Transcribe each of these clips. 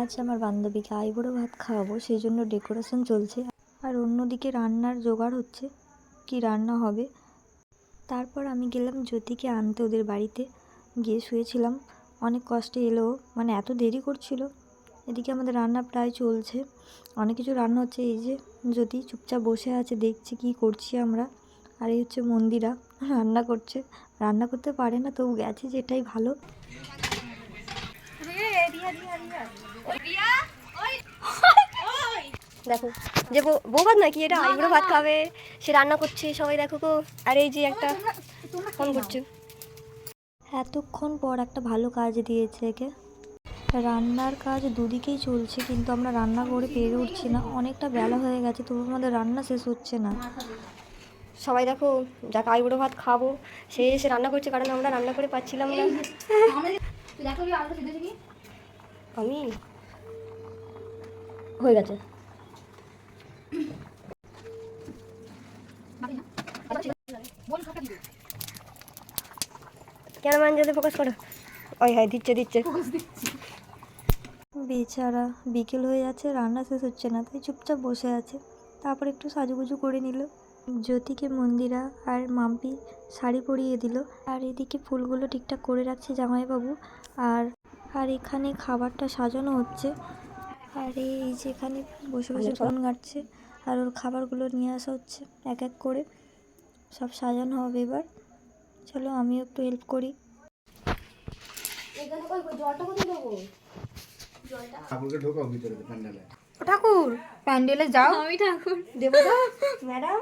আজ আমার বান্ধবীকে আইবুড়ো ভাত খাওয়াবো, সেই জন্য ডেকোরেশন চলছে। আর অন্যদিকে রান্নার জোগাড় হচ্ছে, কি রান্না হবে? তারপর আমি গেলাম জ্যোতিকে আনতে ওদের বাড়িতে। গিয়ে শুয়েছিলাম। অনেক কষ্টে এলো মানে এত দেরি করছিল। এদিকে আমাদের রান্না প্রায় চলছে। অনেক কিছু রান্না হচ্ছে, এই যে জ্যোতি চুপচাপ বসে আছে, দেখছি কি করছি আমরা। আর এই হচ্ছে মন্দিরা, রান্না করছে। রান্না করতে পারে না, তবু গেছে যেটাই ভালো। দেখো যে বউ- ভাত নাকি এটা? আইবুড়ো ভাত খাবে সে রান্না করছে সবাই দেখো গো। আর এই যে একটা ফোন করছে। এতক্ষণ পর একটা ভালো কাজ দিয়েছে একে রান্নার কাজ দুদিকেই চলছে কিন্তু আমরা রান্না করে পেরে উঠছি না। অনেকটা বেলা হয়ে গেছে তবু আমাদের রান্না শেষ হচ্ছে না। সবাই দেখো যাকে আইবুড়ো ভাত খাব। সে এসে রান্না করছে কারণ আমরা রান্না করে পাচ্ছিলাম না। আমি? হয়ে গেছে। ক্যামেরাম্যান যদি ফোকাস করো। ওই হ্যাঁ দিচ্ছে দিচ্ছে। বেচারা বিকেল হয়ে যাচ্ছে রান্না শেষ হচ্ছে না তাই চুপচাপ বসে আছে। তারপর একটু সাজুগুজু করে নিল। জ্যোতিকে মন্দিরা আর মাম্পি শাড়ি পরিয়ে দিল। আর এদিকে ফুলগুলো ঠিকঠাক করে রাখছে জামাইবাবু। আর আর এখানে খাবারটা সাজানো হচ্ছে। আর এই যেখানে বসে বসে ফোন ঘাটছে আর ওর খাবারগুলো নিয়ে আসা হচ্ছে এক এক করে। সব সাজানো হবে এবার। চলো আমিও একটু হেল্প করি। ঠাকুরকে ঢোকাও ভিতরে প্যান্ডেলে। ঠাকুর প্যান্ডেলে যাও। আমি ঠাকুর। দেবতা ম্যাডাম।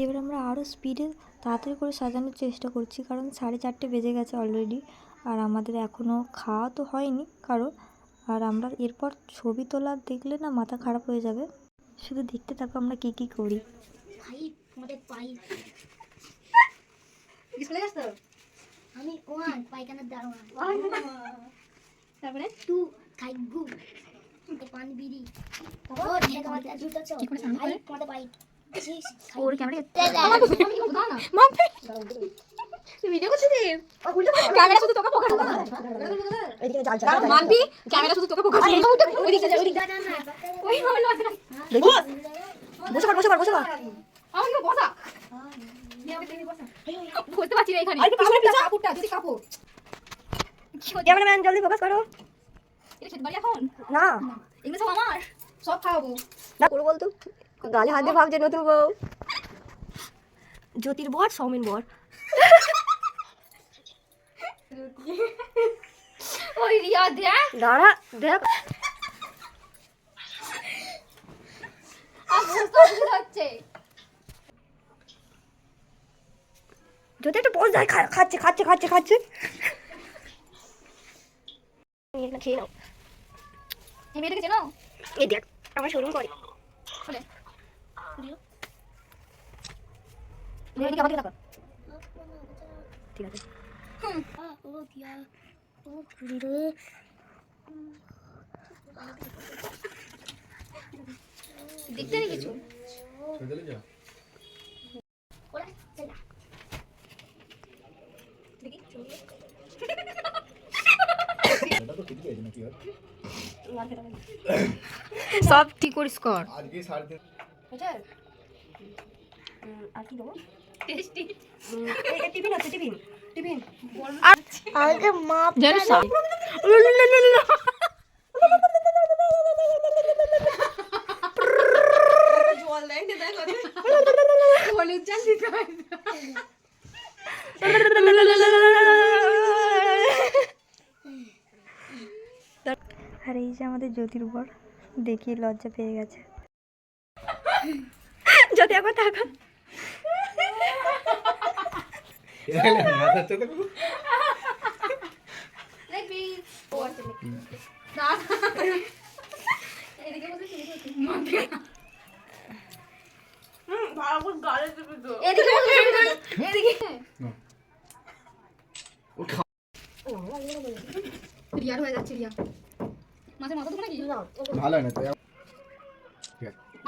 এবার আমরা আরও স্পিডে তাড়াতাড়ি করে সাজানোর চেষ্টা করছি কারণ সাড়ে চারটে বেজে গেছে অলরেডি আর আমাদের এখনও খাওয়া তো হয়নি কারও আর আমরা এরপর ছবি তোলা দেখলে না মাথা খারাপ হয়ে যাবে। শুধু দেখতে থাকো আমরা কী কী করি। পাইপ আমাদের পাইপ। স্কুলে যাস তো? আমি ওয়ান পায়খানার দারোয়ান তারপরে? টু খাইগু পান বিড়ি। জুতো চো ওর ক্যামেরা ভিডিও করছিস? ক্যামেরা শুধু তোকে পোকা মানবি ক্যামেরা শুধু পোকা বসে! বসে! বসা বুঝতে পারছি না এখানে। আরে পিছনে পিছনে। কাপড়টা যদি কাপড়। ক্যামেরাম্যান জলদি ফোকাস করো। এটা খেতে পারি এখন? না। এগুলো সব আমার? সব খাওয়াবো। না করব বলতো। গালে হাত ভাবছে নতুন বউ। জ্যোতির বর সৌমিন বর। ওই রিয়া দেখ। দাঁড়া দেখ। আর বুঝতে হচ্ছে। জ্যোতি একটু পোজ দেয় খা- খাচ্ছে খাচ্ছে খাচ্ছে খাচ্ছে। খেয়ে নাও। এই মেয়েটাকে চেনো? এই দেখ আমার শোরুম করে। বলে ঠিক আছে। ও দিয়া। ও রে। দেখতে নেই কিছু চলে যা ওরা চল নাকি আর সব ঠিক করিস কর। আজকে সাড়ে তিন বুঝছে আর কি দেবো? টেস্টি টিফিন আছে টিফিন। টিফিন। আগে মাপ জানো সব? হলুদ চাল দিতে হয় আর এই যে আমাদের জ্যোতির বর দেখি লজ্জা পেয়ে গেছে যদি ও খা রিয়ার হয়ে যাচ্ছে রিয়া মাঝে মাথা দুটো নাকি? ভালো না তো।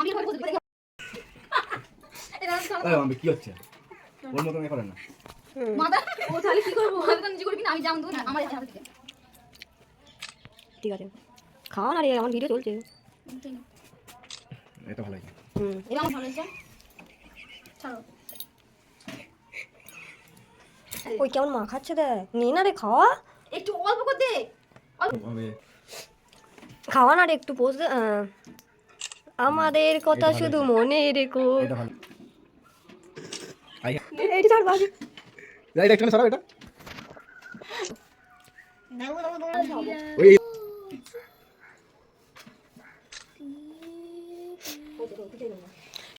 আমি ঘরে বলতে এটা ছাড়া এই মাম্পি, কি হচ্ছে? ওর মতন করে না। মাথা ও তাহলে কি করব? মাথা নিজে করবি না আমি যেমন দেবো না আমার হাতে থেকে। ঠিক আছে। খাওয়া না রে আমার ভিডিও চলছে। এটা ভালো হয়েছে হুম। এটা আমার ভালো হয়েছে। ছাড়ো। ওই কেমন মাখাচ্ছে দেখ? নে না রে খাওয়া। একটু অল্প করে দে। খাওয়া না রে একটু। আমাদের কথা এটা ভালো। শুধু মনে রেখো। এটা